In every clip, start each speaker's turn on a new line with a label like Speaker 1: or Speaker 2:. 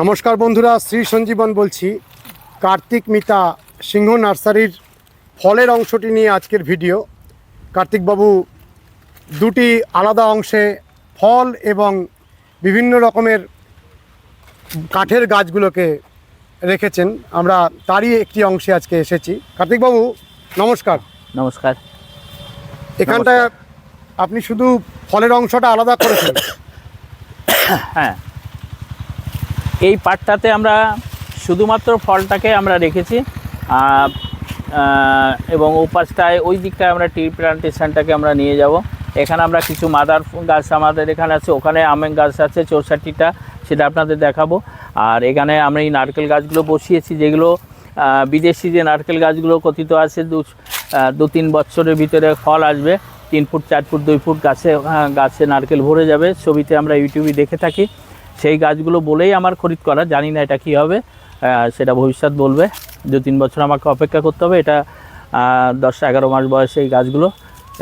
Speaker 1: নমস্কার বন্ধুরা শ্রী সঞ্জীবন বলছি। কার্তিক মিতা সিংহ নার্সারির ফলের অংশটি নিয়ে আজকের ভিডিও। কার্তিকবাবু দুটি আলাদা অংশে ফল এবং বিভিন্ন রকমের কাঠের গাছগুলোকে রেখেছেন। আমরা তারই একটি অংশে আজকে এসেছি। কার্তিকবাবু নমস্কার।
Speaker 2: নমস্কার।
Speaker 1: এখানটায় আপনি শুধু ফলের অংশটা আলাদা করেছেন?
Speaker 2: হ্যাঁ এই পার্টটাতে আমরা শুধুমাত্র ফলটাকে আমরা রেখেছি এবং ওপাশটায় ওই দিকটায় আমরা টি প্লান্টেশনটাকে আমরা নিয়ে যাব। এখানে আমরা কিছু মাদার গাছ আমাদের এখানে আছে, ওখানে আমের গাছ আছে চৌষট্টিটা, সেটা আপনাদের দেখাবো। আর এখানে আমরা এই নারকেল গাছগুলো বসিয়েছি, যেগুলো বিদেশি যে নারকেল গাছগুলো কথিত আছে, দু দু তিন বছরের ভিতরে ফল আসবে, তিন ফুট, চার ফুট, দুই ফুট গাছে গাছে নারকেল ভরে যাবে। ছবিতে আমরা ইউটিউবে দেখে থাকি। সেই গাছগুলো বলেই আমার খরিদ করা জানি না এটা কী হবে সেটা ভবিষ্যৎ বলবে। দু তিন বছর আমাকে অপেক্ষা করতে হবে এটা দশ এগারো মাস বয়সে এই গাছগুলো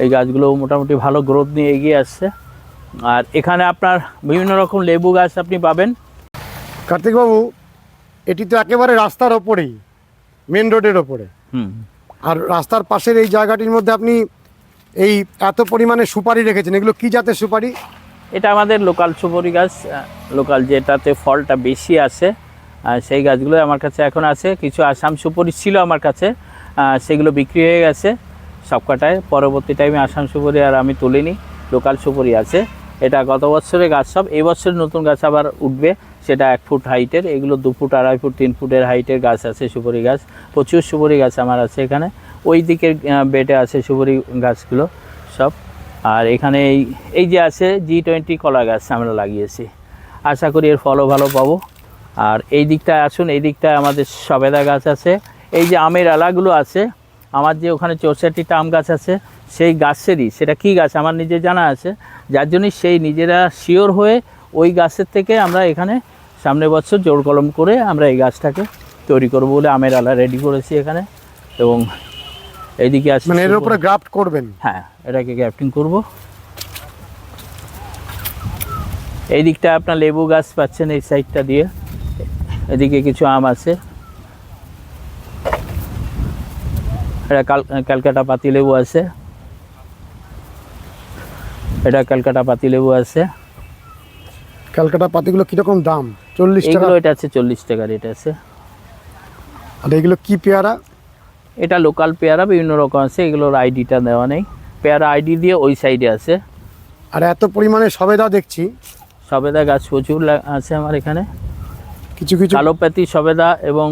Speaker 2: এই গাছগুলো মোটামুটি ভালো গ্রোথ নিয়ে এগিয়ে আসছে। আর এখানে আপনার বিভিন্ন রকম লেবু গাছ আপনি পাবেন।
Speaker 1: কার্তিকবাবু এটি তো একেবারে রাস্তার ওপরেই মেন রোডের ওপরে।
Speaker 2: হুম।
Speaker 1: আর রাস্তার পাশের এই জায়গাটির মধ্যে আপনি এই এত পরিমাণে সুপারি রেখেছেন এগুলো কি জাতের সুপারি?
Speaker 2: এটা আমাদের লোকাল সুপরি গাছ লোকাল যেটাতে ফলটা বেশি আছে সেই গাছগুলো আমার কাছে এখন আছে। কিছু আসাম সুপরি ছিল আমার কাছে সেগুলো বিক্রি হয়ে গেছে সবকটায়। পরবর্তী টাইমে আসাম সুপরি আর আমি তুলিনি, লোকাল সুপরি আছে। এটা গত বছরের গাছ সব, এই বছর নতুন গাছ আবার উঠবে, সেটা এক ফুট হাইটের এগুলো দু ফুট, আড়াই ফুট, তিন ফুটের হাইটের গাছ আছে সুপরি গাছ। প্রচুর সুপরি গাছ আমার আছে এখানে। ওই দিকের বেডে আছে সুপরি গাছগুলো সব। আর এখানে এই এই যে আছে জি টোয়েন্টি কলা গাছ আমরা লাগিয়েছি। আশা করি এর ফলও ভালো পাবো। আর এই দিকটায় আসুন এই দিকটায় আমাদের সবেদা গাছ আছে। এই যে আমের আলাগুলো আছে আমার যে ওখানে চৌষট্টিটা আম গাছ আছে সেই গাছেরই সেটা কি গাছ আমার নিজে জানা আছে যার জন্য সেই নিজেরা শিওর হয়ে ওই গাছের থেকে আমরা এখানে সামনের বছর জোর কলম করে আমরা এই গাছটাকে তৈরি করব বলে আমের আলা রেডি করেছি এখানে। এবং এইদিকে আছে
Speaker 1: মানে এর উপরে গ্রাফট করবেন?
Speaker 2: হ্যাঁ। এটাকে গ্যাপটিং করব। এই দিকটা আপনার লেবু গাছ পাচ্ছেন এই সাইডটা দিয়ে। এদিকে কিছু আম আছে। এটা কাল ক্যালকাটা পাতি লেবু আছে। এটা ক্যালকাটা পাতি লেবু আছে।
Speaker 1: ক্যালকাটা পাতিগুলো কীরকম দাম? চল্লিশ টাকা।
Speaker 2: এটা আছে চল্লিশ টাকা রেট আছে।
Speaker 1: আর এগুলো কি পেয়ারা?
Speaker 2: এটা লোকাল পেয়ারা বিভিন্ন রকম আছে এগুলোর আইডিটা দেওয়া নেই। পেয়ারা আইডি দিয়ে ওই সাইডে আছে।
Speaker 1: আর এত পরিমাণে সবেদা দেখছি।
Speaker 2: সবেদা গাছ প্রচুর আছে আমার এখানে।
Speaker 1: কিছু কিছু।
Speaker 2: কালোপাতি সবেদা এবং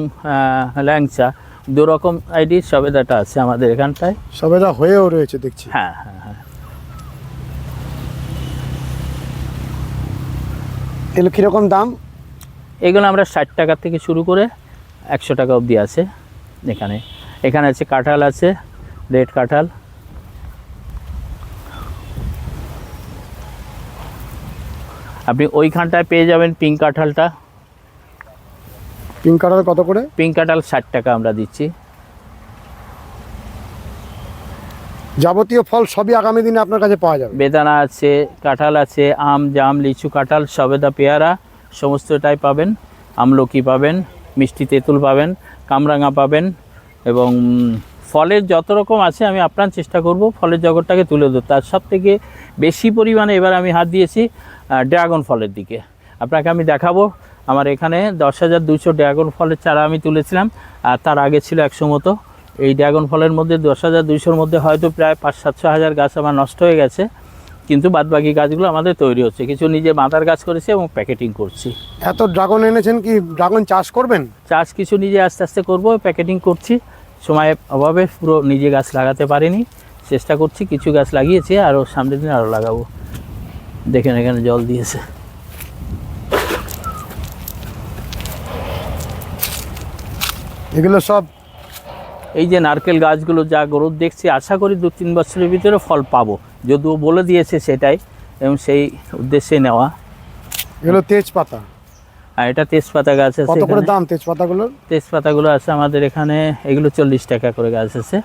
Speaker 2: ল্যাংচা। দু রকম আইডি সবেদাটা আছে আমাদের এখানটায়।
Speaker 1: সবেদা হয়েও রয়েছে দেখছি।
Speaker 2: হ্যাঁ হ্যাঁ হ্যাঁ।
Speaker 1: এগুলো কীরকম দাম?
Speaker 2: এগুলো আমরা ষাট টাকা থেকে শুরু করে একশো টাকা অবধি আছে এখানে। এখানে আছে কাঁঠাল আছে রেড কাঁঠাল। আপনি ওইখানটায় পেয়ে যাবেন পিঙ্ক কাঁঠালটা।
Speaker 1: পিঙ্ক কালার কত করে?
Speaker 2: পিঙ্ক কাঁঠাল ষাট টাকা আমরা দিচ্ছি।
Speaker 1: যাবতীয় ফল সবই আগামী দিনে আপনার কাছে পাওয়া যাবে।
Speaker 2: বেদানা আছে কাঁঠাল আছে আম জাম লিচু কাঁঠাল সবেদা পেয়ারা সমস্তটাই পাবেন। আমলকি পাবেন মিষ্টি তেঁতুল পাবেন কামরাঙা পাবেন এবং ফলের যত রকম আছে আমি আপনার চেষ্টা করব ফলের জগৎটাকে তুলে ধরতে। আর সব থেকে বেশি পরিমাণে এবার আমি হাত দিয়েছি ড্রাগন ফলের দিকে। আপনাকে আমি দেখাবো আমার এখানে দশ হাজার দুশো ড্রাগন ফলের চারা আমি তুলেছিলাম আর তার আগে ছিল একশো মতো। এই ড্রাগন ফলের মধ্যে দশ হাজার দুইশোর মধ্যে হয়তো প্রায় পাঁচ সাতশো হাজার গাছ আমার নষ্ট হয়ে গেছে কিন্তু বাদবাকি গাছগুলো আমাদের তৈরি হচ্ছে। কিছু নিজে মাদার গাছ করেছি এবং প্যাকেটিং করছি।
Speaker 1: এত ড্রাগন এনেছেন কি ড্রাগন চাষ করবেন?
Speaker 2: চাষ কিছু নিজে আস্তে আস্তে করব প্যাকেটিং করছি। সময়ের অভাবে পুরো নিজে গাছ লাগাতে পারিনি। চেষ্টা করছি কিছু গাছ লাগিয়েছি আরও সামনের দিন আরও লাগাবো। দেখেন এখানে জল দিয়েছে।
Speaker 1: এগুলো সব
Speaker 2: এই যে নারকেল গাছগুলো যা গ্রোথ দেখছি আশা করি দু তিন বছরের ভিতরে ফল পাবো। যদিও বলে দিয়েছে সেটাই এবং সেই উদ্দেশ্যে নেওয়া।
Speaker 1: এগুলো তেজপাতা।
Speaker 2: আর এটা তেজপাতা গাছ আছে
Speaker 1: কত করে দাম তেজপাতাগুলোর
Speaker 2: তেজপাতাগুলো আছে আমাদের এখানে এগুলো চল্লিশ টাকা করে গাছ আছে।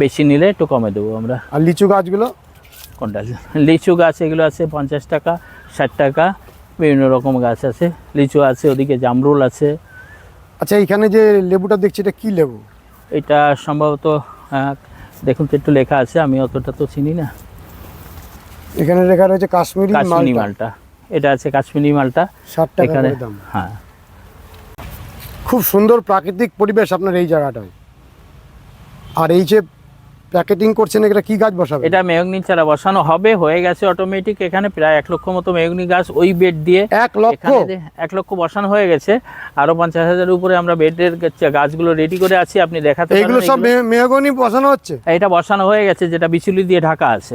Speaker 2: বেশি নিলে একটু কমে দেবো আমরা।
Speaker 1: আর লিচু গাছগুলো?
Speaker 2: কোনটা? লিচু গাছ এগুলো আছে পঞ্চাশ টাকা ষাট টাকা বিভিন্ন রকম গাছ আছে। লিচু আছে ওদিকে জামরুল আছে।
Speaker 1: আচ্ছা এখানে যে লেবুটা দেখছি এটা কি লেবু?
Speaker 2: এটা সম্ভবত দেখুন তো একটু লেখা আছে আমি অতটা তো চিনি না।
Speaker 1: এখানে লেখা রয়েছে কাশ্মীরি
Speaker 2: কাশ্মীরি
Speaker 1: মালটা।
Speaker 2: এটা আছে কাশ্মীরি মালটা।
Speaker 1: ষাট টাকা
Speaker 2: এখানে
Speaker 1: দাম।
Speaker 2: হ্যাঁ।
Speaker 1: খুব সুন্দর প্রাকৃতিক পরিবেশ আপনার এই জায়গাটায়। আর এই যে প্যাকেটিং করছেন এটা কি গাছ বসাবে
Speaker 2: এটা মেয়গ্নি চারা বসানো হবে হয়ে গেছে অটোমেটিক এখানে প্রায় এক লক্ষ মতো মেয়গ্নি গাছ ওই বেড দিয়ে
Speaker 1: এক লক্ষ?
Speaker 2: এক লক্ষ বসানো হয়ে গেছে আরও পঞ্চাশ হাজারের উপরে আমরা বেডের গাছগুলো রেডি করে আছি আপনি দেখাতে এগুলো
Speaker 1: সব মেহগনি বসানো হচ্ছে?
Speaker 2: এটা বসানো হয়ে গেছে যেটা বিচুলি দিয়ে ঢাকা আছে।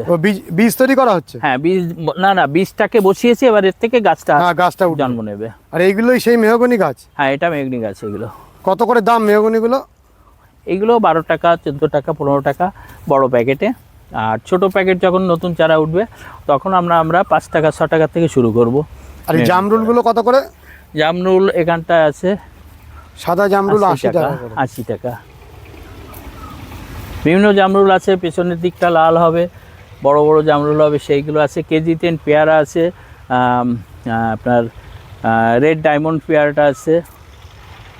Speaker 1: বীজ তৈরি করা হচ্ছে?
Speaker 2: হ্যাঁ বীজ না না বীজটাকে বসিয়েছি এবার এর থেকে গাছটা
Speaker 1: হ্যাঁ গাছটা
Speaker 2: জন্ম নেবে।
Speaker 1: আর এইগুলোই সেই মেহগনি গাছ?
Speaker 2: হ্যাঁ এটা মেঘনি গাছ এগুলো।
Speaker 1: কত করে দাম মেহগনিগুলো
Speaker 2: এগুলো বারো টাকা চোদ্দ টাকা পনেরো টাকা বড় প্যাকেটে। আর ছোট প্যাকেট যখন নতুন চারা উঠবে তখন আমরা আমরা পাঁচ টাকা ছ টাকা থেকে শুরু করব।
Speaker 1: আর এই জামরুলগুলো কত করে?
Speaker 2: জামরুল এখানটায় আছে
Speaker 1: সাদা জামরুল আশি টাকা
Speaker 2: আশি টাকা। বিভিন্ন জামরুল আছে পেছনের দিকটা লাল হবে বড় বড় জামরুল হবে সেইগুলো আছে। কেজি টেন পেয়ারা আছে আপনার রেড ডায়মন্ড পেয়ারাটা আছে।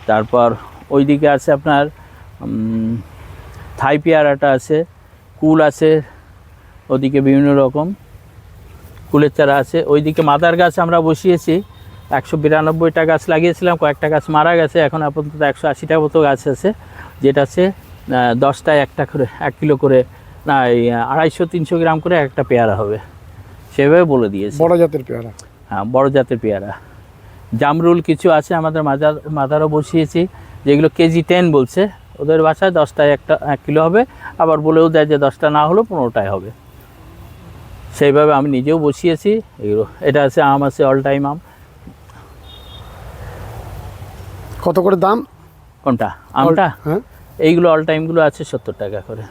Speaker 2: তারপর ওইদিকে আছে আপনার থাই পেয়ারাটা আছে কুল আছে ওদিকে বিভিন্ন রকম কুলের চারা আছে। ওইদিকে মাদার গাছ আমরা বসিয়েছি একশো বিরানব্বইটা গাছ লাগিয়েছিলাম কয়েকটা গাছ মারা গেছে এখন আপাতত একশো আশিটা মতো গাছ আছে যেটা আছে দশটায় একটা করে এক কিলো করে না এই আড়াইশো তিনশো গ্রাম করে একটা পেয়ারা হবে। সেভাবে বলে দিয়েছে।
Speaker 1: বড় জাতের পেয়ারা?
Speaker 2: হ্যাঁ বড় জাতের পেয়ারা। জামরুল কিছু আছে আমাদের মাদার মাদারও বসিয়েছি যেগুলো কেজি টেন বলছে ওদের বাসায় দশটায় একটা এক কিলো হবে। আবার বলেও দেয় যে দশটা না হলেও পনেরোটায় হবে। সেইভাবে আমি নিজেও বসিয়েছি। এগুলো এটা আছে আম আছে অল টাইম আম।
Speaker 1: কত করে দাম?
Speaker 2: কোনটা? আমটা?
Speaker 1: হ্যাঁ।
Speaker 2: এইগুলো অল টাইমগুলো আছে সত্তর টাকা করে।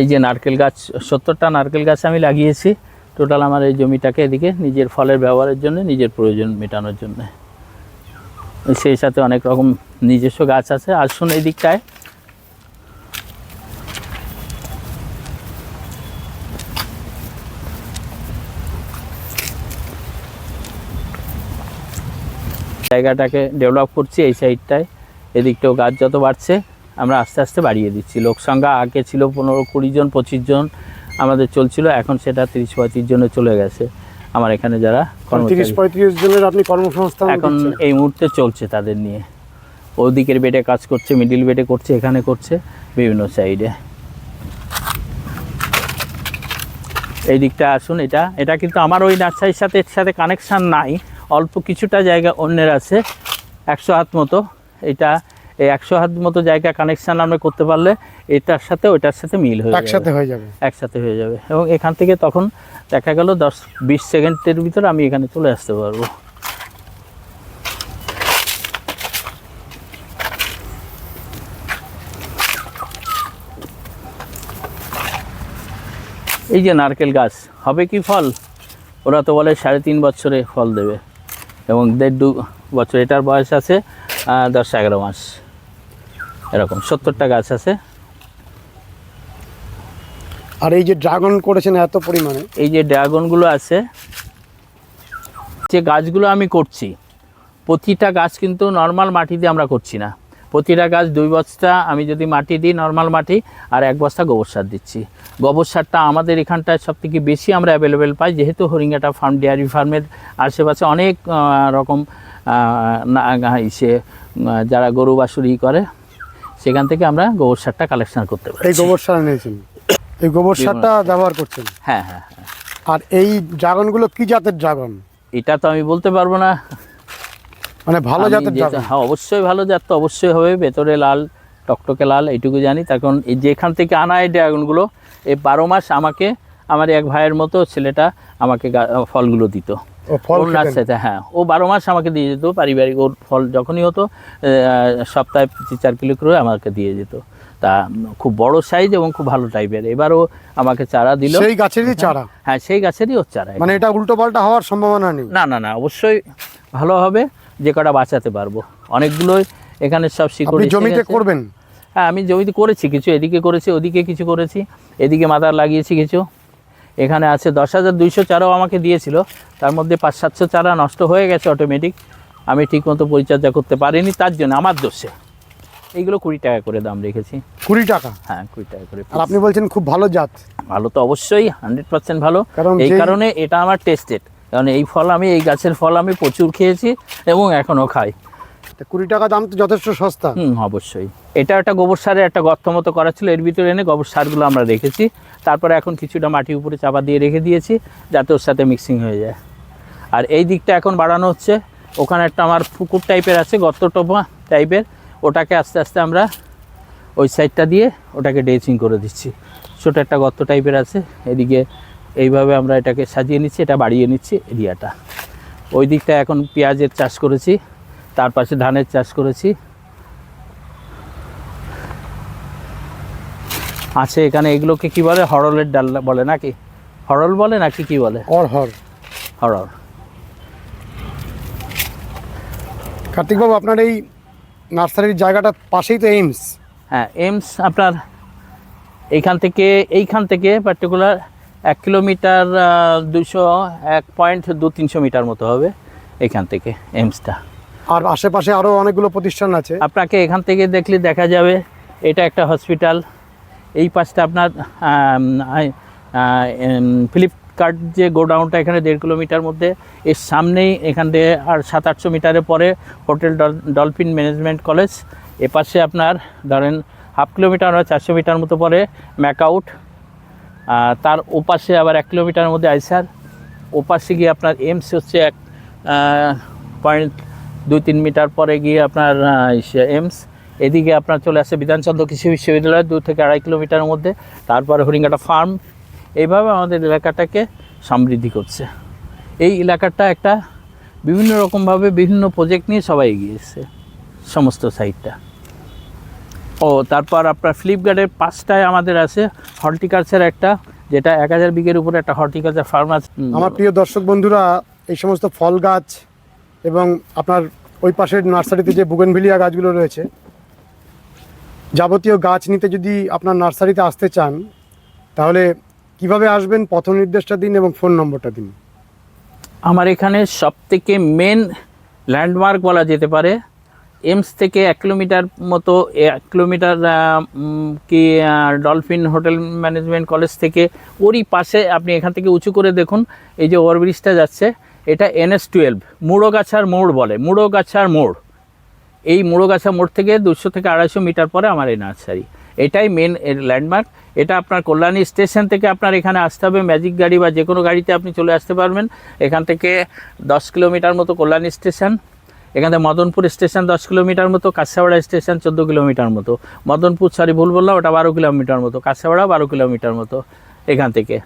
Speaker 2: এই যে নারকেল গাছ সত্তরটা নারকেল গাছ আমি লাগিয়েছি। টোটাল আমার এই জমিটাকে এদিকে নিজের ফলের ব্যবহারের জন্য নিজের প্রয়োজন মেটানোর জন্য। সেই সাথে অনেক রকম নিজস্ব গাছ আছে। আসুন এই দিকটায়। জায়গাটাকে ডেভেলপ করছি এই সাইডটায় এদিকটাও গাছ যত বাড়ছে আমরা আস্তে আস্তে বাড়িয়ে দিচ্ছি। লোক সংখ্যা আগে ছিল পনেরো কুড়ি জন পঁচিশ জন আমাদের চলছিল এখন সেটা তিরিশ পঁয়ত্রিশ জনে চলে গেছে। আমার এখানে যারা
Speaker 1: তিরিশ
Speaker 2: কর্মচারী।
Speaker 1: পঁয়ত্রিশ জনের আপনি কর্মসংস্থান
Speaker 2: এখন এই মুহূর্তে চলছে তাদের নিয়ে। ওদিকের বেডে কাজ করছে মিডিল বেডে করছে এখানে করছে বিভিন্ন সাইডে এই দিকটা আসুন এটা এটা কিন্তু আমার ওই নার্সারির সাথে এর সাথে কানেকশান নাই। অল্প কিছুটা জায়গা অন্যের আছে একশো হাত মতো। এটা এই একশো হাত মতো জায়গা কানেকশান আমরা করতে পারলে এটার সাথে ওইটার সাথে মিল হয়ে
Speaker 1: একসাথে হয়ে যাবে।
Speaker 2: একসাথে হয়ে যাবে। এবং এখান থেকে তখন দেখা গেল দশ বিশ সেকেন্ডের ভিতরে আমি এখানে চলে আসতে পারব। এই যে নারকেল গাছ হবে কি ফল? ওরা তো বলে সাড়ে তিন বছরে ফল দেবে এবং দেড় দু বছর এটার বয়স আছে দশ এগারো মাস। এরকম সত্তরটা গাছ আছে।
Speaker 1: আর এই যে ড্রাগন করেছেন এত পরিমাণে?
Speaker 2: এই যে ড্রাগনগুলো আছে যে গাছগুলো আমি করছি প্রতিটা গাছ কিন্তু নর্মাল মাটি দিয়ে আমরা করছি না। প্রতিটা গাছ দুই বস্তা আমি যদি মাটি দিই নর্মাল মাটি আর এক বস্তা গোবর সার দিচ্ছি। গোবর সারটা আমাদের এখানটায় সব থেকে বেশি আমরা অ্যাভেলেবেল পাই যেহেতু হরিঙ্গাটা ফার্ম ডেয়ারি ফার্মের আশেপাশে অনেক রকম ইসে যারা গরু বাছুরি করে সেখান থেকে আমরা গোবর সারটা কালেকশন করতে পারি
Speaker 1: এই গোবর সার নিয়েছেন এই গোবর সারটা ব্যবহার করছেন?
Speaker 2: হ্যাঁ হ্যাঁ হ্যাঁ।
Speaker 1: আর এই ড্রাগনগুলো কি জাতের ড্রাগন?
Speaker 2: এটা তো আমি বলতে পারব না।
Speaker 1: মানে ভালো জাতের
Speaker 2: হ্যাঁ অবশ্যই ভালো জাত তো অবশ্যই হবে। ভেতরে লাল টকটকে লাল এইটুকু জানি। তখন এই যেখান থেকে আনা এই ড্রাগনগুলো এই বারো মাস আমাকে আমার এক ভাইয়ের মতো ছেলেটা আমাকে ফলগুলো দিত। ওর। নার্সারিতে হ্যাঁ। ও বারো মাস আমাকে দিয়ে যেত পারিবারিক ওর ফল যখনই হতো সপ্তাহে তিন চার কিলো করে আমাকে দিয়ে যেত। তা খুব বড় সাইজ এবং খুব ভালো টাইপের এবারও আমাকে চারা দিল।
Speaker 1: সেই গাছেরই চারা?
Speaker 2: হ্যাঁ সেই গাছেরই ওর চারা।
Speaker 1: মানে এটা উল্টো পাল্টা হওয়ার সম্ভাবনা নেই?
Speaker 2: না না না অবশ্যই ভালো হবে। যে কটা বাঁচাতে পারব। অনেকগুলোই এখানে সব শিকড়
Speaker 1: জমিতে করবেন?
Speaker 2: হ্যাঁ আমি জমিতে করেছি কিছু এদিকে করেছি ওদিকে কিছু করেছি এদিকে মাদার লাগিয়েছি কিছু। এখানে আছে দশ হাজার দুইশো চারাও আমাকে দিয়েছিল। তার মধ্যে পাঁচ সাতশো চারা নষ্ট হয়ে গেছে অটোমেটিক আমি ঠিকমতো পরিচর্যা করতে পারিনি তার জন্য আমার দোষে এইগুলো কুড়ি টাকা করে দাম রেখেছি।
Speaker 1: কুড়ি টাকা?
Speaker 2: হ্যাঁ কুড়ি টাকা করে
Speaker 1: আর আপনি বলছেন খুব ভালো জাত।
Speaker 2: ভালো তো অবশ্যই হান্ড্রেড পার্সেন্ট ভালো। এই কারণে এটা আমার টেস্টেড কারণ এই ফল আমি এই গাছের ফল আমি প্রচুর খেয়েছি এবং এখনও খাই।
Speaker 1: কুড়ি টাকা দাম তো যথেষ্ট সস্তা।
Speaker 2: হুম অবশ্যই। এটা একটা গোবর সারের একটা গর্ত মতো করা ছিল এর ভিতরে এনে গোবর সারগুলো আমরা রেখেছি। তারপরে এখন কিছুটা মাটি উপরে চাপা দিয়ে রেখে দিয়েছি যাতে ওর সাথে মিক্সিং হয়ে যায়। আর এই দিকটা এখন বাড়ানো হচ্ছে। ওখানে একটা আমার পুকুর টাইপের আছে গর্ত টোপা টাইপের ওটাকে আস্তে আস্তে আমরা ওই সাইডটা দিয়ে ওটাকে ডেচিং করে দিচ্ছি। ছোটো একটা গর্ত টাইপের আছে এদিকে এইভাবে আমরা এটাকে সাজিয়ে নিচ্ছি এটা বাড়িয়ে নিচ্ছি এরিয়াটা। ওই দিকটা এখন পেঁয়াজের চাষ করেছি তার পাশে ধানের চাষ করেছি। আছে এখানে এগুলোকে কি বলে? হরলের ডাল বলে নাকি? হরল বলে নাকি কি বলে?
Speaker 1: অরহর
Speaker 2: হরল।
Speaker 1: কার্তিকবাবু আপনার এই নার্সারির জায়গাটা পাশেই তো এইমস
Speaker 2: হ্যাঁ এইমস আপনার এইখান থেকে এইখান থেকে পার্টিকুলার এক কিলোমিটার দুশো এক পয়েন্ট দু তিনশো মিটার মতো হবে এখান থেকে এমসটা
Speaker 1: আর আশেপাশে আরও অনেকগুলো প্রতিষ্ঠান আছে।
Speaker 2: আপনাকে এখান থেকে দেখলে দেখা যাবে এটা একটা হসপিটাল। এই পাশটা আপনার ফ্লিপকার্ট যে গোডাউনটা এখানে দেড় কিলোমিটার মধ্যে এর সামনেই এখান থেকে আর সাত আটশো মিটারের পরে হোটেল ডল- ডলফিন ম্যানেজমেন্ট কলেজ। এপাশে আপনার ধরেন হাফ কিলোমিটার চারশো মিটার মতো পরে ম্যাকআউট তার ওপাশে আবার এক কিলোমিটারের মধ্যে আইসার ওপাশে গিয়ে আপনার এমস হচ্ছে এক পয়েন্ট দুই তিন মিটার পরে গিয়ে আপনার এমস এদিকে আপনার চলে আসে বিধানচন্দ্র কৃষি বিশ্ববিদ্যালয়, দু থেকে আড়াই কিলোমিটারের মধ্যে। তারপরে হরিঙ্গাটা ফার্ম এইভাবে আমাদের এলাকাটাকে সমৃদ্ধি করছে। এই এলাকাটা একটা বিভিন্ন রকমভাবে বিভিন্ন প্রজেক্ট নিয়ে সবাই এগিয়ে এসছে, সমস্ত সাইডটা ও তারপর আপনার ফ্লিপকার্টের পাঁচটায় আমাদের আছে হর্টিকালচার একটা যেটা এক হাজার বিঘের উপরে একটা হর্টিকালচার ফার্ম আছে।
Speaker 1: আমার প্রিয় দর্শক বন্ধুরা এই সমস্ত ফল গাছ এবং আপনার ওই পাশের নার্সারিতে যে বুগেনভিলিয়া গাছগুলো রয়েছে যাবতীয় গাছ নিতে যদি আপনার নার্সারিতে আসতে চান তাহলে কীভাবে আসবেন? পথ নির্দেশটা দিন এবং ফোন নম্বরটা দিন।
Speaker 2: আমার এখানে সব থেকে মেন ল্যান্ডমার্ক বলা যেতে পারে এমস থেকে এক কিলোমিটার মতো, এক কিলোমিটার কি ডলফিন হোটেল ম্যানেজমেন্ট কলেজ থেকে ওরই পাশে আপনি এখান থেকে উঁচু করে দেখুন, এই যে ওভারব্রিজটা যাচ্ছে, এটা এনএস টুয়েলভ, মুড়োগাছার মোড় বলে, মুড়োগাছার মোড়। এই মুড়োগাছা মোড় থেকে দুশো থেকে আড়াইশো মিটার পরে আমার এই নার্সারি। এটাই মেন ল্যান্ডমার্ক এটা আপনার কল্যাণী স্টেশন থেকে আপনার এখানে আসতে হবে ম্যাজিক গাড়ি বা যে কোনো গাড়িতে আপনি চলে আসতে পারবেন। এখান থেকে দশ কিলোমিটার মতো কল্যাণী স্টেশন। এখান থেকে মদনপুর স্টেশন দশ কিলোমিটার মতো কাছাপাড়া স্টেশন চোদ্দ কিলোমিটার মতো। মদনপুর সরি ভুল বললাম, ওটা বারো কিলোমিটার মতো কাছাপাড়া বারো কিলোমিটার মতো এখান থেকে।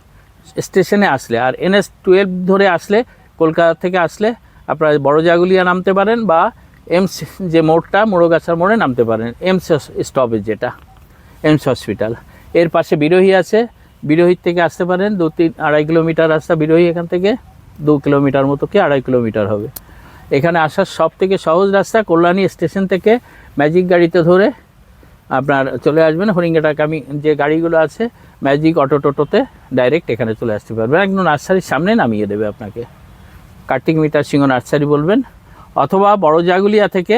Speaker 2: স্টেশনে আসলে, আর এনএস টুয়েলভ ধরে আসলে, কলকাতা থেকে আসলে আপনারা বড় জাগুলিয়া নামতে পারেন বা এমস, যে মোড়টা মোড়গাছার মোড়ে নামতে পারেন। এমস স্টপেজ যেটা, এমস হসপিটাল এর পাশে বিরোহী আছে, বিরোহীর থেকে আসতে পারেন, দু তিন, আড়াই কিলোমিটার রাস্তা বিরোহী এখান থেকে, দু কিলোমিটার মতো কি আড়াই কিলোমিটার হবে। এখানে আসার সব থেকে সহজ রাস্তা কল্যাণী স্টেশন থেকে ম্যাজিক গাড়িতে ধরে আপনার চলে আসবেন। হরিঙ্গাটাকামি যে গাড়িগুলো আছে ম্যাজিক অটো টোটোতে ডাইরেক্ট এখানে চলে আসতে পারবেন। একদম নার্সারির সামনে নামিয়ে দেবে আপনাকে। কার্তিক মিটার সিংহ নার্সারি বলবেন। অথবা বড় জাগুলিয়া থেকে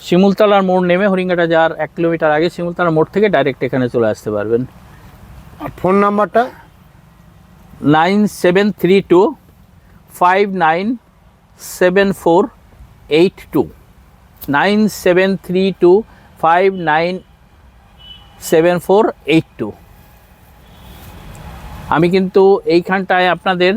Speaker 2: শিমুলতলার মোড় নেমে হরিঙ্গাটা যাওয়ার এক কিলোমিটার আগে শিমুলতলার মোড় থেকে ডাইরেক্ট এখানে চলে আসতে পারবেন।
Speaker 1: আর ফোন নাম্বারটা?
Speaker 2: Nine seven three two five nine seven four eight two nine seven three two five nine seven four eight two আমি কিন্তু এইখানটায় আপনাদের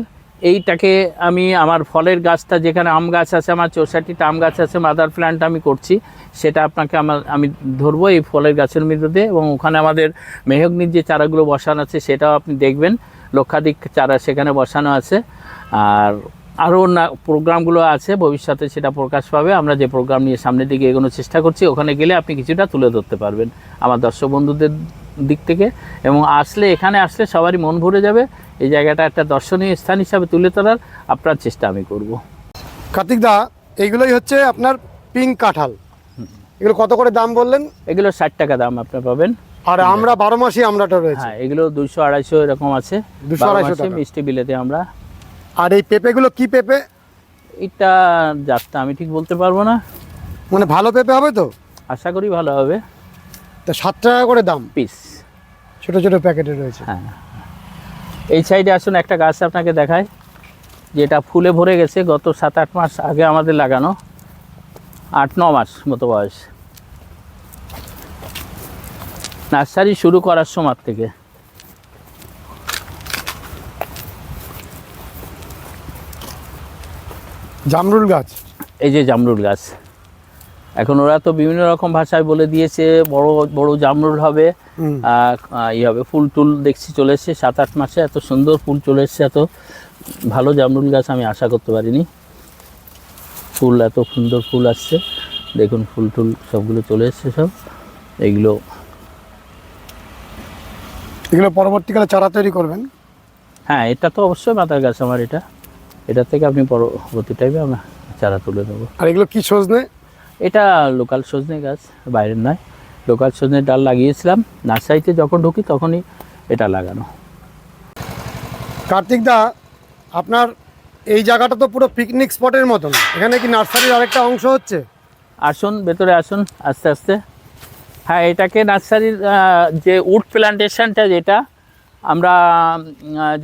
Speaker 2: এইটাকে আমি আমার ফলের গাছটা যেখানে আম গাছ আছে, আমার চৌষট্টিটা আম গাছ আছে মাদার প্ল্যান্ট আমি করছি, সেটা আপনাকে আমার, আমি ধরবো এই ফলের গাছের মধ্যে এবং ওখানে আমাদের মেহগনির যে চারাগুলো বসানো আছে সেটাও আপনি দেখবেন। লক্ষাধিক চারা সেখানে বসানো আছে। আর আরও না প্রোগ্রামগুলো আছে ভবিষ্যতে সেটা প্রকাশ পাবে। আমরা যে প্রোগ্রাম নিয়ে সামনের দিকে এগোনোর চেষ্টা করছি ওখানে গেলে আপনি কিছুটা তুলে ধরতে পারবেন আমার দর্শক বন্ধুদের দিক থেকে। এবং আসলে এখানে আসলে সবারই মন ভরে যাবে। এই জায়গাটা একটা দর্শনীয় স্থান হিসাবে তুলে ধরার আপনার চেষ্টা আমি করব।
Speaker 1: কার্তিক দা এইগুলোই হচ্ছে আপনার পিঙ্ক কাঁঠাল। এগুলো কত করে দাম বললেন?
Speaker 2: এগুলো ষাট টাকা দাম আপনি পাবেন।
Speaker 1: আর আমরা বারো মাসই আমরাটা রয়েছে।
Speaker 2: হ্যাঁ এগুলো দুশো আড়াইশো এরকম আছে।
Speaker 1: 200
Speaker 2: বারো
Speaker 1: 250
Speaker 2: মাসে
Speaker 1: টাকা।
Speaker 2: মিষ্টি বিলেতে আমরা
Speaker 1: আর এই পেঁপেগুলো কি পেঁপে?
Speaker 2: এটা যাত্রা আমি ঠিক বলতে পারব না।
Speaker 1: মানে ভালো পেঁপে হবে তো?
Speaker 2: আশা করি ভালো হবে।
Speaker 1: তা সাত টাকা করে দাম?
Speaker 2: পিস
Speaker 1: ছোট ছোট প্যাকেটে রয়েছে।
Speaker 2: হ্যাঁ। এই সাইডে আসুন একটা গাছ আপনাকে দেখায় যেটা ফুলে ভরে গেছে গত সাত আট মাস আগে আমাদের লাগানো। আট ন মাস মতো বয়স। নার্সারি শুরু করার সময় থেকে।
Speaker 1: জামরুল গাছ।
Speaker 2: এই যে জামরুল গাছ। এখন ওরা তো বিভিন্ন রকম ভাষায় বলে দিয়েছে বড় বড় জামরুল হবে ই হবে। ফুল টুল দেখছি চলে এসছে সাত আট মাসে এত সুন্দর ফুল চলে এসছে এত ভালো জামরুল গাছ আমি আশা করতে পারিনি। ফুল এত সুন্দর ফুল আসছে। দেখুন ফুল টুল সবগুলো চলে এসছে সব। এগুলো
Speaker 1: এগুলো পরবর্তীকালে চারা তৈরি করবেন?
Speaker 2: হ্যাঁ এটা তো অবশ্যই মাথার গাছ আমার এটা। এটা থেকে আপনি পরবর্তী টাইমে আমরা চারা তুলে দেবো।
Speaker 1: আর এগুলো কি সজনে?
Speaker 2: এটা লোকাল সজনে গাছ বাইরের নয়। লোকাল সজনে ডাল লাগিয়েছিলাম। নার্সারিতে যখন ঢুকি তখনই এটা লাগানো।
Speaker 1: কার্তিক দা আপনার এই জায়গাটা তো পুরো পিকনিক স্পটের মতন। এখানে কি নার্সারির আরেকটা অংশ হচ্ছে?
Speaker 2: আসুন ভেতরে আসুন আস্তে আস্তে। হ্যাঁ এটাকে নার্সারির যে উড প্ল্যান্টেশনটা যেটা আমরা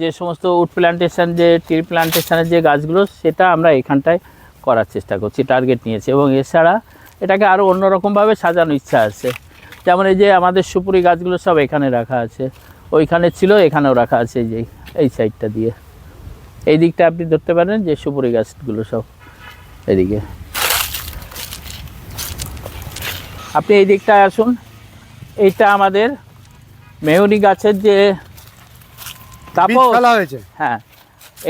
Speaker 2: যে সমস্ত উড প্ল্যান্টেশন যে ট্রি প্ল্যান্টেশনের যে গাছগুলো, সেটা আমরা এখানটায় করার চেষ্টা করছি টার্গেট নিয়েছি। এবং এছাড়া এটাকে আরও অন্যরকমভাবে সাজানোর ইচ্ছা আছে। যেমন এই যে আমাদের সুপুরি গাছগুলো সব এখানে রাখা আছে। ওইখানে ছিল, এখানেও রাখা আছে যে, এই সাইডটা দিয়ে। এই দিকটা আপনি ধরতে পারেন যে সুপুরি গাছগুলো সব এদিকে। আপনি এই দিকটায় আসুন। এইটা আমাদের মেহনি গাছের যে তাপস
Speaker 1: ফেলা হয়েছে।
Speaker 2: হ্যাঁ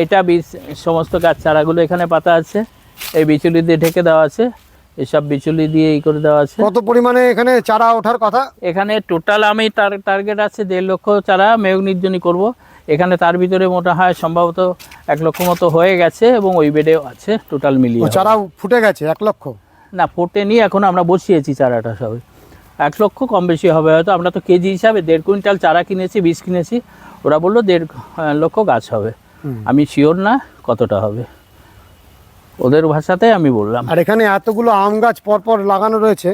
Speaker 2: এটা বীজ সমস্ত গাছ চারাগুলো এখানে পাতা আছে। এই বিচুলি দিয়ে ঢেকে দেওয়া আছে। এসব বিচুলি দিয়ে এই করে দেওয়া আছে।
Speaker 1: কত পরিমাণে এখানে চারা ওঠার কথা?
Speaker 2: এখানে টোটাল আমি টার্গেট আছে দেড় লক্ষ চারা মেঘ জন্য করব। এখানে তার ভিতরে মোটা হয় সম্ভবত এক লক্ষ মতো হয়ে গেছে এবং ওই বেডেও আছে টোটাল মিলিয়ে
Speaker 1: চারা ফুটে গেছে এক লক্ষ?
Speaker 2: না ফোটেনি এখন আমরা বসিয়েছি চারাটা সবে। এক লক্ষ কম বেশি হবে। হয়তো আমরা তো কেজি হিসাবে দেড় কুইন্টাল চারা কিনেছি বীজ কিনেছি। ওরা বলল দেড় লক্ষ গাছ হবে। আমি শিওর না কতটা হবে। ওদের ভাষাতে আমি বললাম।
Speaker 1: আর এখানে এতগুলো আম গাছ পরপর লাগানো রয়েছে।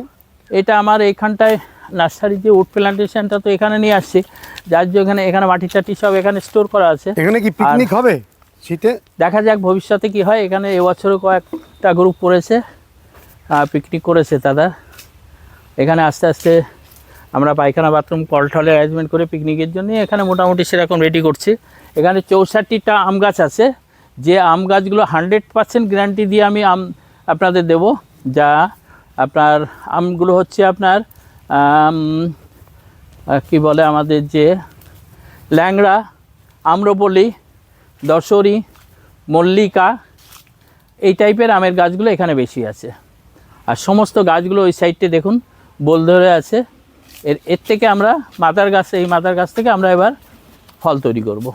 Speaker 2: এটা আমার এইখানটায় নার্সারি যে উড প্ল্যান্টেশনটা তো এখানে নিয়ে আসছি। যার জন্য এখানে এখানে মাটি টাটি সব এখানে স্টোর করা আছে।
Speaker 1: এখানে কি পিকনিক হবে শীতে?
Speaker 2: দেখা যাক ভবিষ্যতে কি হয়। এখানে এবছরও কয়েকটা গ্রুপ করেছে পিকনিক করেছে দাদা এখানে আস্তে আস্তে আমরা পায়খানা বাথরুম কল টলের অ্যারেঞ্জমেন্ট করে পিকনিকের জন্য এখানে মোটামুটি সেরকম রেডি করছি। এখানে চৌষট্টিটা আম গাছ আছে। যে আম গাছগুলো হান্ড্রেড পার্সেন্ট গ্যারান্টি দিয়ে আমি আম আপনাদের দেব, যা আপনার আমগুলো হচ্ছে আপনার কি বলে আমাদের যে ল্যাংড়া, আম্রপলি, দশরি, মল্লিকা, এই টাইপের আমের গাছগুলো এখানে বেশি আছে। আর সমস্ত গাছগুলো ওই সাইডটে দেখুন বোল ধরে আছে। এর এর থেকে আমরা মাদার গাছ এই মাদার গাছ থেকে আমরা এবার ফল তৈরি করব।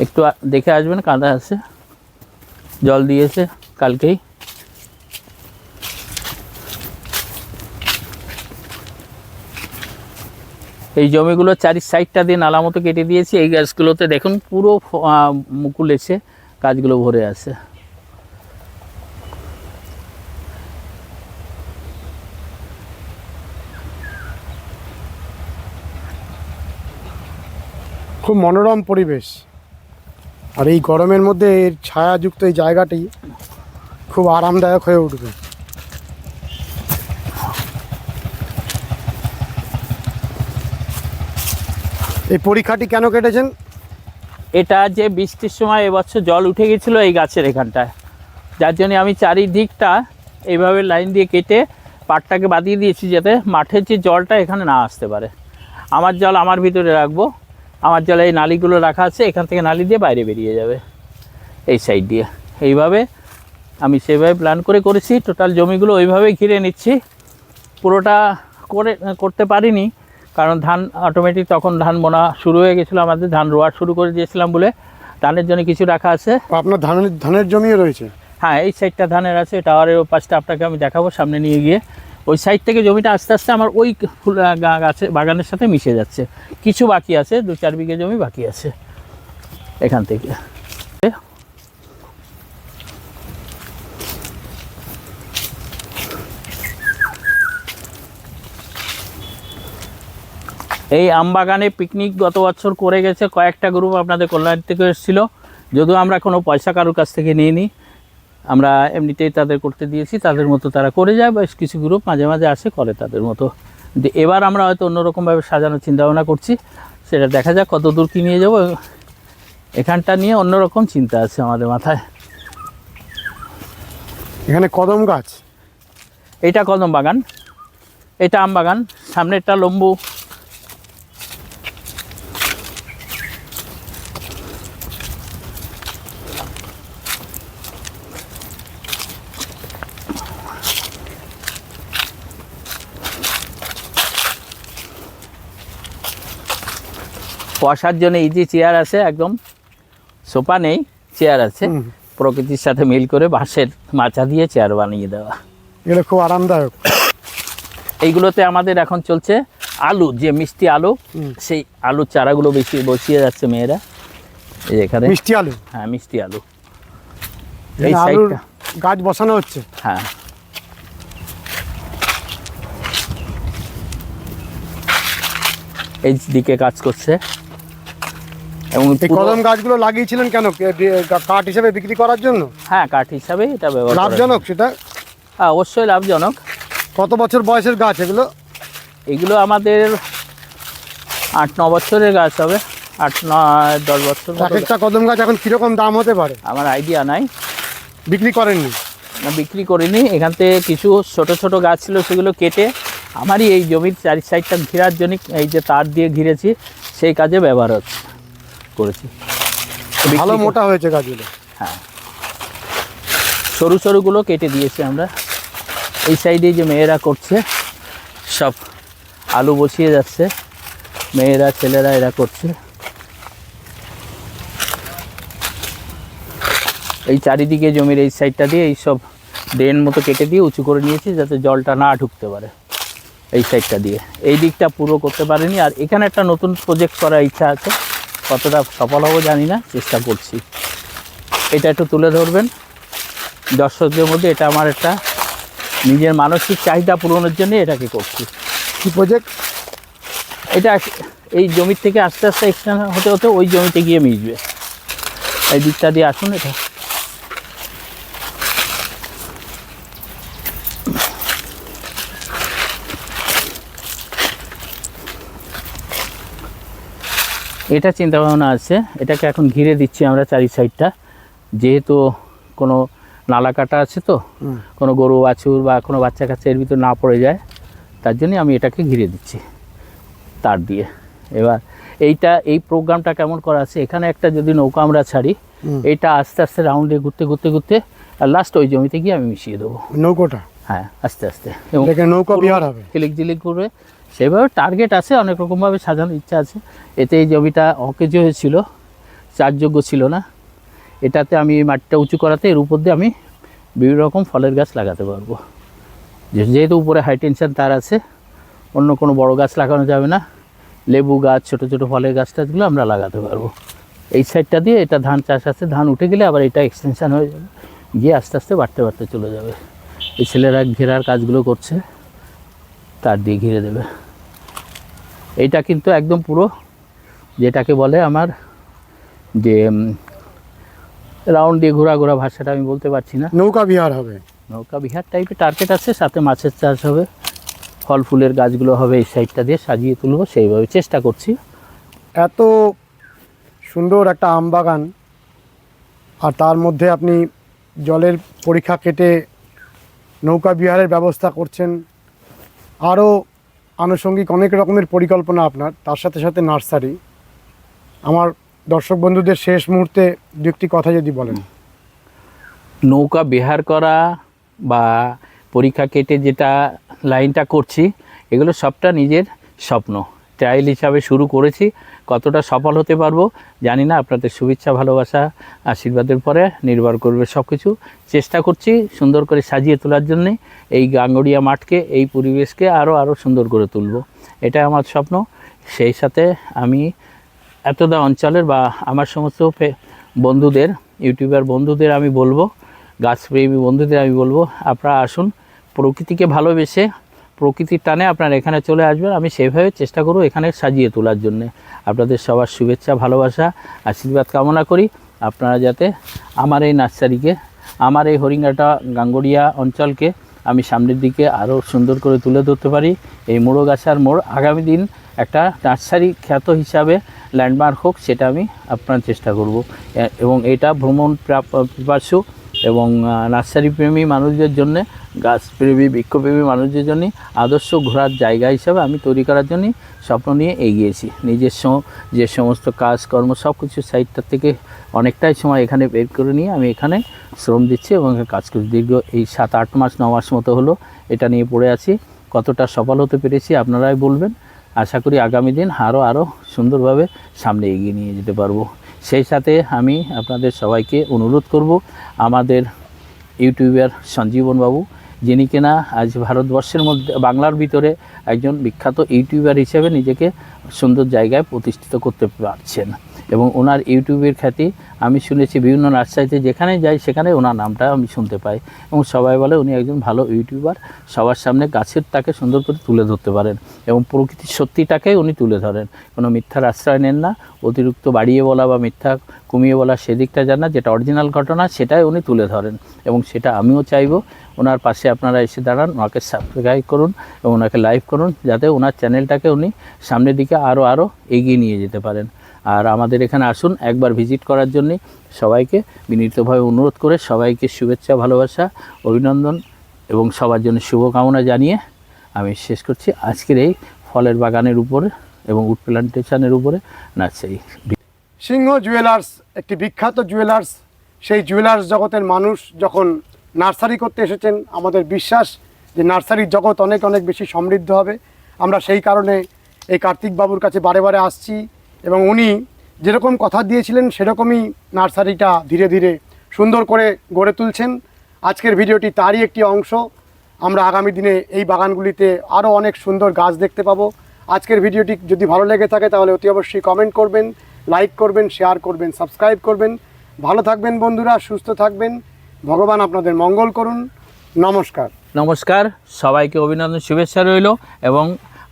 Speaker 2: একটু দেখে আসবেন কাঁদা আছে। জল দিয়েছে কালকেই। এই জমিগুলো চারি সাইডটা দিয়ে নালা মতো কেটে দিয়েছি। এই গাছগুলোতে দেখুন পুরো ফ- আহ, মুকুল এসে গাছগুলো ভরে আছে।
Speaker 1: খুব মনোরম পরিবেশ। আর এই গরমের মধ্যে এর ছায়াযুক্ত এই জায়গাটি খুব আরামদায়ক হয়ে উঠবে। এই পরীক্ষাটি কেন কেটেছেন?
Speaker 2: এটা যে বৃষ্টির সময় এবছর জল উঠে গেছিল এই গাছের এখানটায়। যার জন্য আমি চারিদিকটা এইভাবে লাইন দিয়ে কেটে পাটটাকে বাদিয়ে দিয়েছি যাতে মাঠের যে জলটা এখানে না আসতে পারে। আমার জল আমার ভিতরে রাখব। আমার জলে এই নালিগুলো রাখা আছে এখান থেকে নালি দিয়ে বাইরে বেরিয়ে যাবে। এই সাইড দিয়ে। এইভাবে আমি সেভাবে প্ল্যান করে করেছি টোটাল জমিগুলো ওইভাবে ঘিরে নিচ্ছি। পুরোটা করে করতে পারিনি কারণ ধান অটোমেটিক তখন ধান বোনা শুরু হয়ে গেছিল আমাদের ধান রোয়া শুরু করে দিয়েছিলাম বলে ধানের জন্য কিছু রাখা আছে।
Speaker 1: আপনার ধানের ধানের জমিও রয়েছে?
Speaker 2: হ্যাঁ এই সাইডটা ধানের আছে টাওয়ারের পাশটা আপনাকে আমি দেখাবো সামনে নিয়ে গিয়ে। ওই সাইড থেকে জমিটা আস্তে আস্তে আমার ওই ফুল গাছে বাগানের সাথে মিশে যাচ্ছে। কিছু বাকি আছে, দু চার বিঘে জমি বাকি আছে এখান থেকে। এই আমবাগানে পিকনিক গত বছর করে গেছে কয়েকটা গ্রুপ আপনাদের কল্যাণ থেকে এসেছিল। যদিও আমরা কোনো পয়সা কারোর কাছ থেকে নিয়ে নিই আমরা এমনিতেই তাদের করতে দিয়েছি তাদের মতো তারা করে যায় বেশ কিছু গ্রুপ মাঝে মাঝে আসে করে তাদের মতো। কিন্তু এবার আমরা হয়তো অন্যরকমভাবে সাজানোর চিন্তাভাবনা করছি। সেটা দেখা যাক কত দূর কী নিয়ে যাব। এখানটা নিয়ে অন্যরকম চিন্তা আছে আমাদের মাথায়।
Speaker 1: এখানে কদম গাছ?
Speaker 2: এটা কদম বাগান। এটা আম বাগান। সামনেরটা লম্বু। বসার জন্য এই যে চেয়ার আছে একদম সোফা নেই চেয়ার আছে। প্রকৃতির সাথে মিল করে বাঁশের মাচা দিয়ে চেয়ার বানিয়ে দেওয়া।
Speaker 1: এগুলো খুব আরামদায়ক।
Speaker 2: এইগুলোতে আমাদের এখন চলছে আলু যে মিষ্টি আলু সেই আলুর চারাগুলো বেশি বসিয়ে যাচ্ছে মেয়েরা। এখানে।
Speaker 1: মিষ্টি আলু?
Speaker 2: হ্যাঁ মিষ্টি আলু। এই সাইডটা
Speaker 1: গাছ বসানো হচ্ছে?
Speaker 2: হ্যাঁ। এই দিকে কাজ করছে। এবং
Speaker 1: এই কদম গাছগুলো লাগিয়েছিলেন কেন? কাঠ হিসেবে বিক্রি করার জন্য?
Speaker 2: হ্যাঁ কাঠ হিসাবে এটা ব্যবহার
Speaker 1: লাভজনক সেটা?
Speaker 2: হ্যাঁ অবশ্যই লাভজনক।
Speaker 1: কত বছর বয়সের গাছ এগুলো?
Speaker 2: এগুলো আমাদের আট ন বছরের গাছ হবে। আট নয় দশ বছর
Speaker 1: একটা কদম গাছ এখন কীরকম দাম হতে পারে?
Speaker 2: আমার আইডিয়া নাই।
Speaker 1: বিক্রি করেননি?
Speaker 2: না বিক্রি করিনি। এখান থেকে কিছু ছোট ছোট গাছ ছিল সেগুলো কেটে আমারই এই জমির চারি সাইডটা ঘেরার জন্য এই যে তার দিয়ে ঘিরেছি সেই কাজে ব্যবহার হচ্ছে। করেছি।
Speaker 1: ভালো মোটা হয়েছে গাছগুলো।
Speaker 2: হ্যাঁ। সরু সরুগুলো কেটে দিয়েছি আমরা। এই সাইডে যে মেয়েরা করছে সব আলু বসিয়ে যাচ্ছে। মেয়েরা ছেলেরা এরা করছে। এই চারিদিকে জমির এই সাইডটা দিয়ে এই সব ড্রেন মতো কেটে দিয়ে উঁচু করে নিয়েছি যাতে জলটা না ঢুকতে পারে এই সাইডটা দিয়ে। এই দিকটা পুরো করতে পারেনি। আর এখানে একটা নতুন প্রজেক্ট করার ইচ্ছা আছে। কতটা সফল হব জানি না চেষ্টা করছি। এটা একটু তুলে ধরবেন। দর্শকদের মধ্যে এটা আমার একটা নিজের মানসিক চাহিদা পূরণের জন্য এটাকে করছি।
Speaker 1: কী প্রজেক্ট
Speaker 2: এটা এই জমির থেকে আস্তে আস্তে এক্সটেন হতে হতে ওই জমিতে গিয়ে মিশবে। এই দিকটা দিয়ে আসুন এটা এটা চিন্তা ভাবনা আছে। এটাকে এখন ঘিরে দিচ্ছি আমরা চারি সাইডটা। যেহেতু কোনো নালা কাটা আছে তো কোনো গরু বাছুর বা কোনো বাচ্চা কাচ্চা এর ভিতর না পড়ে যায় তার জন্যই আমি এটাকে ঘিরে দিচ্ছি তার দিয়ে। এবার এইটা এই প্রোগ্রামটা কেমন করা আছে? এখানে একটা যদি নৌকা আমরা ছাড়ি। এইটা আস্তে আস্তে রাউন্ডে ঘুরতে ঘুরতে ঘুরতে আর লাস্ট ওই জমিতে গিয়ে আমি মিশিয়ে দেবো।
Speaker 1: নৌকোটা?
Speaker 2: হ্যাঁ আস্তে আস্তে। এবং
Speaker 1: নৌকা বিহার হবে।
Speaker 2: ঝিলিক ঝিলিক করবে সেভাবে টার্গেট আছে, অনেক রকমভাবে সাজানোর ইচ্ছা আছে। এতে এই জমিটা অকেজো হয়েছিল চারযোগ্য ছিল না। এটাতে আমি এই মাটিটা উঁচু করাতে, এর উপর দিয়ে আমি বিভিন্ন রকম ফলের গাছ লাগাতে পারব। যেহেতু উপরে হাই টেনশন তার আছে, অন্য কোনো বড় গাছ লাগানো যাবে না। লেবু গাছ, ছোট ছোট ফলের গাছ টাছগুলো আমরা লাগাতে পারব। এই সাইডটা দিয়ে এটা ধান চাষ আছে, ধান উঠে গেলে আবার এটা এক্সটেনশান হয়ে যাবে। গিয়ে আস্তে আস্তে বাড়তে বাড়তে চলে যাবে। এই ছেলেরা ঘেরার কাজগুলো করছে, তার দিয়ে ঘিরে দেবে। এইটা কিন্তু একদম পুরো যেটাকে বলে আমার যে রাউন্ড দিয়ে ঘোরা ঘোরা ভাষাটা আমি বলতে পারছি না।
Speaker 1: নৌকা বিহার হবে।
Speaker 2: নৌকা বিহার টাইপের টার্গেট আছে সাথে মাছের চাষ হবে ফল ফুলের গাছগুলো হবে এই সাইডটা দিয়ে সাজিয়ে তুলবো সেইভাবে চেষ্টা করছি।
Speaker 1: এত সুন্দর একটা আম বাগান আর তার মধ্যে আপনি জলের পরীক্ষা কেটে নৌকা বিহারের ব্যবস্থা করছেন আরও আনুষঙ্গিক অনেক রকমের পরিকল্পনা আপনার, তার সাথে সাথে নার্সারি। আমার দর্শক বন্ধুদের শেষ মুহূর্তে দু একটি কথা যদি বলেন।
Speaker 2: নৌকা বিহার করা বা পরীক্ষা কেটে যেটা লাইনটা করছি, এগুলো সবটা নিজের স্বপ্ন। ট্রায়াল হিসাবে শুরু করেছি, কতটা সফল হতে পারব জানি না, আপনাদের শুভেচ্ছা, ভালোবাসা, আশীর্বাদের পরে নির্ভর করবে সব কিছু চেষ্টা করছি সুন্দর করে সাজিয়ে তোলার জন্যে, এই গাঙ্গড়িয়া মাঠকে, এই পরিবেশকে আরও আরও সুন্দর করে তুলব। এটা আমার স্বপ্ন। সেই সাথে আমি এতদা অঞ্চলের বা আমার সমস্ত বন্ধুদের, ইউটিউবার বন্ধুদের আমি বলব, গাছপ্রেমী বন্ধুদের আমি বলব, আপনারা আসুন, প্রকৃতিকে ভালোবেসে প্রকৃতির টানে আপনারা এখানে চলে আসবেন। আমি সেভাবে চেষ্টা করব এখানে সাজিয়ে তোলার জন্যে। আপনাদের সবার শুভেচ্ছা, ভালোবাসা, আশীর্বাদ কামনা করি। আপনারা যাতে আমার এই নার্সারিকে, আমার এই হরিঙ্গাটা গাঙ্গড়িয়া অঞ্চলকে আমি সামনের দিকে আরও সুন্দর করে তুলে ধরতে পারি। এই মোড়ো গাছার মোড় আগামী দিন একটা নার্সারি খ্যাত হিসাবে ল্যান্ডমার্ক হোক, সেটা আমি আপনার চেষ্টা করব। এবং এটা ভ্রমণ প্রাপ- পিপাসু এবং নার্সারি প্রেমী মানুষদের জন্য, গাছপ্রেমী, বৃক্ষপ্রেমী মানুষদের জন্য আদর্শ ঘোরার জায়গা হিসাবে আমি তৈরি করার জন্যই স্বপ্ন নিয়ে এগিয়েছি। নিজস্ব যে সমস্ত কাজকর্ম সব কিছু সাইডটার থেকে অনেকটাই সময় এখানে বের করে নিয়ে আমি এখানে শ্রম দিচ্ছি এবং কাজ করছি। দীর্ঘ এই সাত, আট মাস, ন মাস মতো হলো এটা নিয়ে পড়ে আছি। কতটা সফল হতে পেরেছি আপনারাই বলবেন। আশা করি আগামী দিন আরও আরও সুন্দরভাবে সামনে এগিয়ে নিয়ে যেতে পারব। সেই সাথে আমি আপনাদের সবাইকে অনুরোধ করব আমাদের ইউটিউবার সঞ্জীবন বাবু যিনি কিনা আজ ভারতবর্ষের মধ্যে, বাংলার ভিতরে একজন বিখ্যাত ইউটিউবার হিসেবে নিজেকে সুন্দর জায়গায় প্রতিষ্ঠিত করতে পারছেন। এবং ওনার ইউটিউবের খ্যাতি আমি শুনেছি বিভিন্ন নার্সারিতে যেখানে যাই সেখানে ওনার নামটা আমি শুনতে পাই এবং সবাই বলে উনি একজন ভালো ইউটিউবার। সবার সামনে গাছের তাকে সুন্দর করে তুলে ধরতে পারেন এবং প্রকৃতির সত্যিটাকে উনি তুলে ধরেন। কোনো মিথ্যার আশ্রয় নেন না, অতিরিক্ত বাড়িয়ে বলা বা মিথ্যা কমিয়ে বলা সেদিকটা যান না, যেটা অরিজিনাল ঘটনা সেটাই উনি তুলে ধরেন এবং সেটা আমিও চাইব। ওনার পাশে আপনারা এসে দাঁড়ান, ওনাকে সাবস্ক্রাইব করুন এবং ওনাকে লাইভ করুন যাতে ওনার চ্যানেলটাকে উনি সামনের দিকে আরও আরও এগিয়ে নিয়ে যেতে পারেন। আর আমাদের এখানে আসুন একবার ভিজিট করার জন্যে। সবাইকে বিনীতভাবে অনুরোধ করে সবাইকে শুভেচ্ছা, ভালোবাসা, অভিনন্দন এবং সবার জন্য শুভকামনা জানিয়ে আমি শেষ করছি। আজকের এই ফলের বাগানের উপরে এবং উড প্লান্টেশনের উপরে নার্সারি
Speaker 1: সিংহ জুয়েলার্স, একটি বিখ্যাত জুয়েলার্স। সেই জুয়েলার্স জগতের মানুষ যখন নার্সারি করতে এসেছেন, আমাদের বিশ্বাস যে নার্সারির জগৎ অনেক অনেক বেশি সমৃদ্ধ হবে। আমরা সেই কারণে এই কার্তিকবাবুর কাছে বারে বারে আসছি। এবং উনি যেরকম কথা দিয়েছিলেন, সেরকমই নার্সারিটা ধীরে ধীরে সুন্দর করে গড়ে তুলছেন। আজকের ভিডিওটি তারই একটি অংশ। আমরা আগামী দিনে এই বাগানগুলিতে আরও অনেক সুন্দর গাছ দেখতে পাবো। আজকের ভিডিওটি যদি ভালো লেগে থাকে, তাহলে অতি অবশ্যই কমেন্ট করবেন লাইক করবেন শেয়ার করবেন সাবস্ক্রাইব করবেন। ভালো থাকবেন বন্ধুরা, সুস্থ থাকবেন। ভগবান আপনাদের মঙ্গল করুন। নমস্কার।
Speaker 2: নমস্কার। সবাইকে অভিনন্দন, শুভেচ্ছা রইল এবং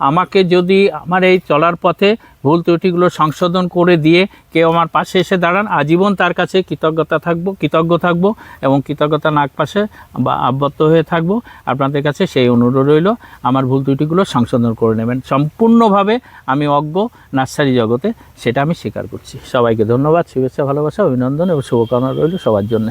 Speaker 2: আমাকে যদি আমার এই চলার পথে ভুল ত্রুটিগুলো সংশোধন করে দিয়ে কেউ আমার পাশে এসে দাঁড়ান, আজীবন তার কাছে কৃতজ্ঞতা থাকব, কৃতজ্ঞ থাকব এবং কৃতজ্ঞতা নাক পাশে বা আবদ্ধ হয়ে থাকব। আপনাদের কাছে সেই অনুরোধ রইল, আমার ভুল ত্রুটিগুলো সংশোধন করে নেবেন। সম্পূর্ণভাবে আমি অজ্ঞ নার্সারি জগতে, সেটা আমি স্বীকার করছি। সবাইকে ধন্যবাদ, শুভেচ্ছা, ভালোবাসা, অভিনন্দন এবং শুভকামনা রইল সবার জন্য।